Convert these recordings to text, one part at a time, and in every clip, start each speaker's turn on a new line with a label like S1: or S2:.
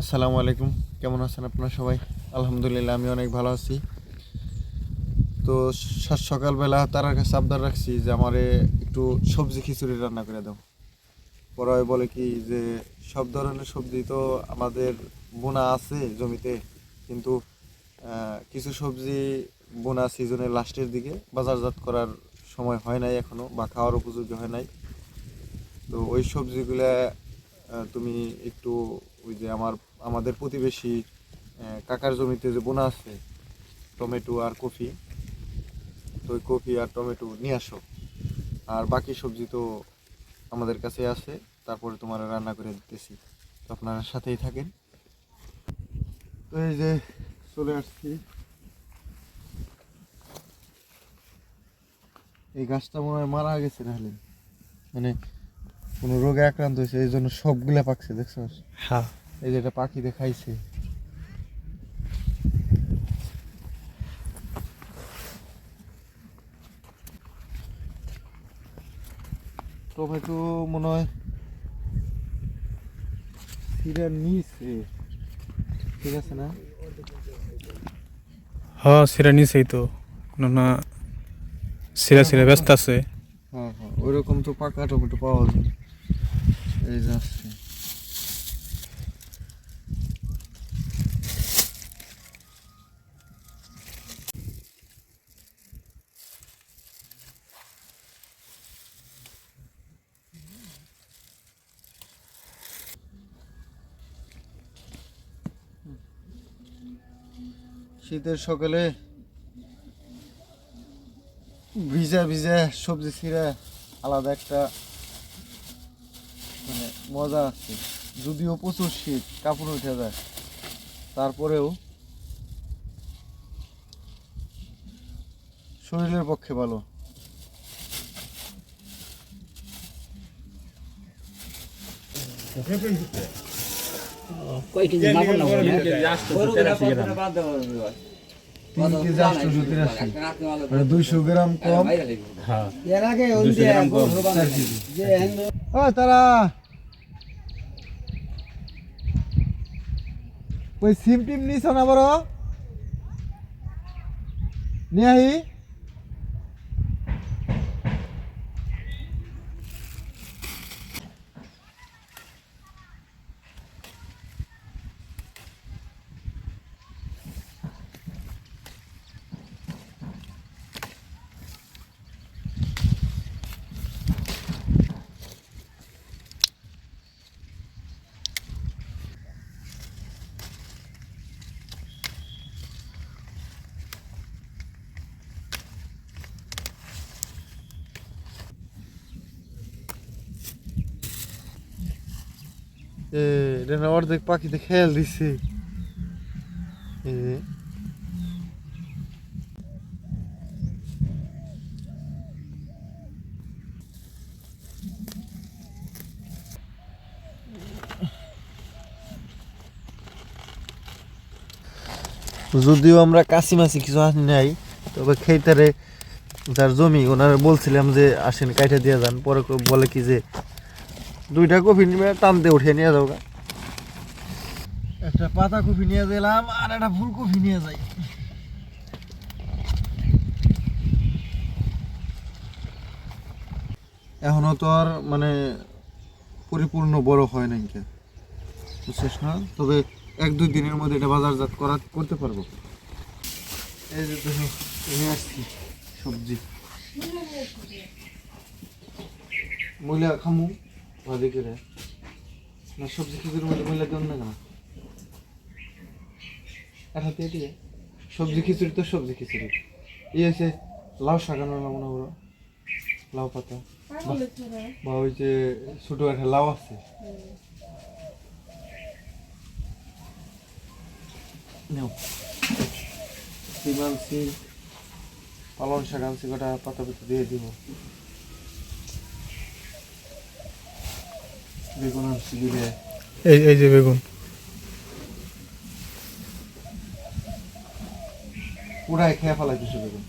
S1: আসসালামু আলাইকুম। কেমন আছেন আপনারা সবাই? আলহামদুলিল্লাহ, আমি অনেক ভালো আছি। তো সকালবেলা তার কাছে আবদার রাখছি যে আমারে একটু সবজি খিচুড়ি রান্না করে দাও। পরে বলে কি যে, সব ধরনের সবজি তো আমাদের বোনা আছে জমিতে, কিন্তু কিছু সবজি বোনা সিজনের লাস্টের দিকে বাজারজাত করার সময় হয় নাই এখনও বা খাওয়ার উপযোগী হয় নাই। তো ওই সবজিগুলা তুমি একটু ওই যে আমার, আমাদের প্রতিবেশী কাকার জমিতে যে বোনা আছে, টমেটো আর কফি, তো ওই কফি আর টমেটো নিয়ে আসো। আর বাকি সবজি তো আমাদের কাছে আছে, তারপরে তোমার রান্না করে দিতেছি। তো আপনারা সাথেই থাকেন। তো এই যে চলে আসছি। এই গাছটা মনে হয় মারা গেছে তাহলে মানে কোনো রোগে আক্রান্ত হয়েছে এই জন্য সবগুলা পাকছে দেখছ?
S2: হ্যাঁ।
S1: এই যে এটা পাখি দেখাইছে। টমেটো মনে হয় সিরার নিচে ঠিক আছে না?
S2: হ্যাঁ সেটা নিছেই তো। না সিরা সিরা ব্যস্ত আছে।
S1: হ্যাঁ হ্যাঁ ওইরকম তো পাকা টমেটো পাওয়া যায়। এই যে শীতের সকালে ভিজা ভিজা সবজি ছিঁড়া আলাদা একটা মজা আছে। যদিও প্রচুর শীত কাপড় উঠে যায়। তারপরেও শরীরের পক্ষে ভালো।
S3: কয় কেজি মাপন না
S1: তিন কেজি আটশোশো তিরাশি মানে দুইশো গ্রাম কম।
S3: এর আগে ওই যে
S1: চার কেজি।
S3: যে
S1: ও তারা ওই সিম টিম নিছ না বড়? নিয়ে এটা না অর্ধেক পাখিতে খেয়াল দিছে। এ, যদিও আমরা কাশি মাছি কিছু আনি নাই, তবে খেতারে যার জমি, ওনারা বলছিলাম যে আসেন, কাইটা দিয়ে যান। পরে বলে কি যে দুইটা কফি নিয়ে টানতে উঠে নিয়ে যাও গা। একটা পাতা কফি নিয়ে গেলাম আর একটা ফুল ফুলকপি নিয়ে যাই। এখনও তো আর মানে পরিপূর্ণ বড় হয় নাই কে। বুঝছিস না? তবে এক দুই দিনের মধ্যে এটা বাজারজাত করা করতে পারব। এই যে দেখো নিয়ে আসছি সবজি। মহিলা খামু। ভাজি করে না সবজি খিচুড়ির মধ্যে মহিলা দেন না কেন? দিয়ে দিয়ে সবজি খিচুড়ি তো সবজি খিচুড়ি। এই আছে লাউ শাকানো লাউ না বড়? লাউ পাতা। বা ওই যে ছোট একটা লাউ আছে। নেও। সিম আনছি। পালন শাক আনছি কটা পাতা পাতা দিয়ে দিব। বেগুন আনছি
S2: এই এই যে বেগুন।
S1: পুরাই খেয়ে ফেলাইতেছে বেগুন।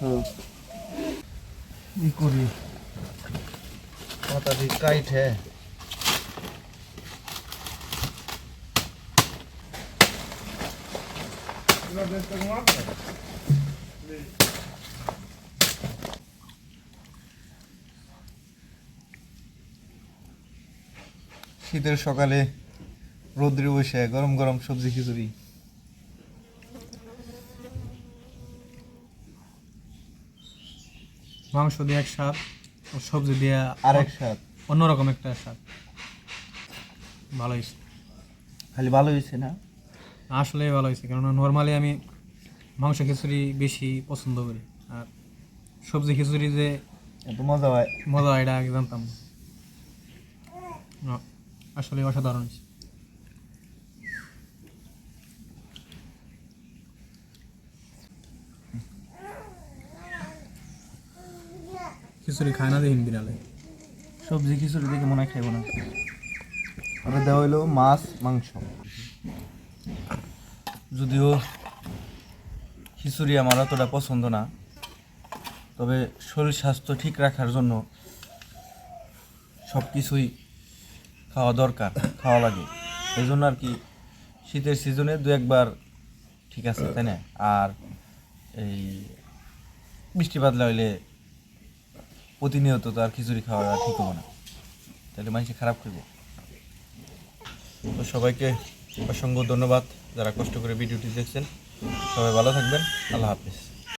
S1: হ্যাঁ। ই করি। মাথাটি টাইট হ্যাঁ শীতের সকালে রোদ্রে বসে গরম গরম সবজি খিচুড়ি।
S2: মাংস দিয়ে এক স্বাদ ও সবজি দিয়ে
S1: আরেক স্বাদ।
S2: অন্যরকম একটা স্বাদ। ভালো হয়েছে।
S1: খালি ভালো হয়েছে না?
S2: আসলে ভালো হয়েছে কেননা নর্মালি আমি মাংস খিচুড়ি বেশি পছন্দ করি। আর সবজি খিচুড়ি যে
S1: এত মজা হয়।
S2: মজা হয় এটা আগে জানতাম। না। আসলে অসাধারণ হয়েছে। খিচুড়ি খায় না দেখিন বিড়ালে।
S1: সবজি খিচুড়ি দেখে মনে হয় খাইব না। ওটা দেওয়া হইল মাছ মাংস। যদিও খিচুড়ি আমার অতটা পছন্দ না তবে শরীর স্বাস্থ্য ঠিক রাখার জন্য সব কিছুই খাওয়া দরকার, খাওয়া লাগে। এই জন্য আর কি শীতের সিজনে দু একবার ঠিক আছে, তাই না? আর এই বৃষ্টি লাগলে প্রতিনিয়ত তো আর খিচুড়ি খাওয়া ঠিক হবে না। তাহলে মানুষ খারাপ করবে। তো সবাইকে অসংখ্য ধন্যবাদ যারা কষ্ট করে ভিডিওটি দেখছেন। সবাই ভালো থাকবেন। আল্লাহ হাফিজ।